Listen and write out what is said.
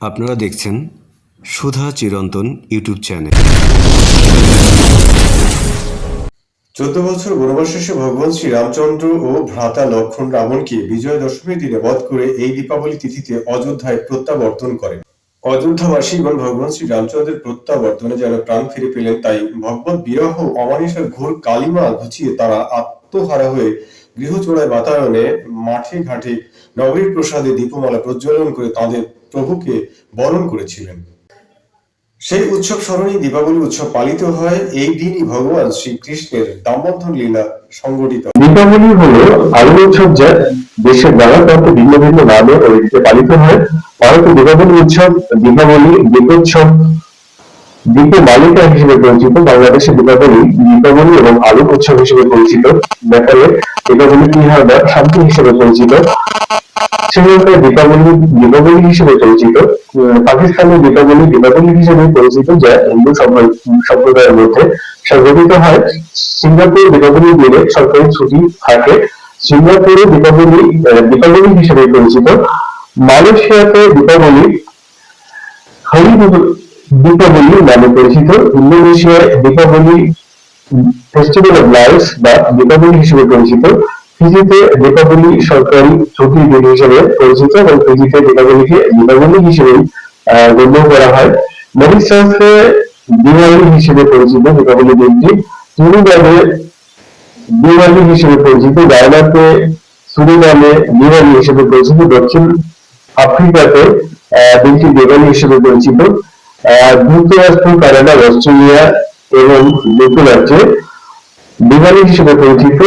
আপনারা দেখছেন সুধা চিরন্তন ইউটিউব চ্যানেল। চোদ্দ বছর বনবাস শেষে ভগবান শ্রী রামচন্দ্র ও ভ্রাতা লক্ষণ রাবণকে বিজয় দশমীর দিনে বধ করে এই দীপাবলি তিথিতে অযোধ্যায় প্রত্যাবর্তন করেন। অযোধ্যাবাসীগণ ভগবান শ্রী রামচন্দ্রের প্রত্যাবর্তনে যেন প্রাণ ফিরে পেলেন, তাই ভগবত বিরহ অমানিসার ঘোর কালিমা ঘুচিয়ে তারা আত্মহারা হয়ে গৃহচোড়ায় বাতায়নে মাঠে ঘাটে নগরীর প্রসাদে দীপমালা প্রজ্বলন করে তাদের প্রভুকে বরণ করেছিলেন। সেই উৎসব স্মরণেই দীপাবলি উৎসব পালিত হয়। এই দিনই ভগবান শ্রীকৃষ্ণের দামবন্ধন লীলা সংগঠিত। দীপাবলি হলো আলোর উৎসব যা দেশের নানা প্রান্তে ভিন্ন ভিন্ন নামে পালিত হয়। ভারতে দীপাবলি উৎসব, দীপাবলি, দীপোৎসব দীপ মালিকা হিসেবে পরিচিত বাংলাদেশে দীপাবলি দীপাবলি এবং আলোক উৎসব হিসেবে পরিচিত। নেপালে দীপাবলি তিহার বা শান্তি হিসেবে পরিচিত। শ্রীলঙ্কায় দীপাবলি দীপাবলি হিসেবে পরিচিত। উম, পাকিস্তানে দীপাবলি দীপাবলি হিসেবে পরিচিত যা হিন্দু সম্প্র- সম্প্রদায়ের মধ্যে সংগঠিত হয়। সিঙ্গাপুর দীপাবলি দিনে সরকারি ছুটি থাকে। সিঙ্গাপুরে দীপাবলি দীপাবলি হিসেবে পরিচিত। মালয়েশিয়াতে দীপাবলি হলি দীপাবলি নামে পরিচিত ইন্দোনেশিয়ায় দীপাবলি ফেস্টিভ্যাল অফ লাইটস বা দীপাবলি হিসেবে পরিচিত। ফিজিতে দীপাবলি সরকারি ছুটির দিন হিসেবে পরিচিত এবং ফিজিতে দীপাবলিকে দীপাবলি হিসেবেই গণ্য করা হয়। মরিশাসে দিওয়ালি হিসেবে পরিচিত দীপাবলি দিনটি। ট্রিনিদাদে দিওয়ালি হিসেবে পরিচিত, গায়নাতে সুরিনামে দিওয়ালি হিসেবে পরিচিত, দক্ষিণ আফ্রিকাতে দিনটি দিওয়ালি হিসেবে পরিচিত। যুক্তরাষ্ট্র কানাডা অস্ট্রেলিয়া এবং যুক্তরাজ্যে বিমানী হিসেবে পরিচিত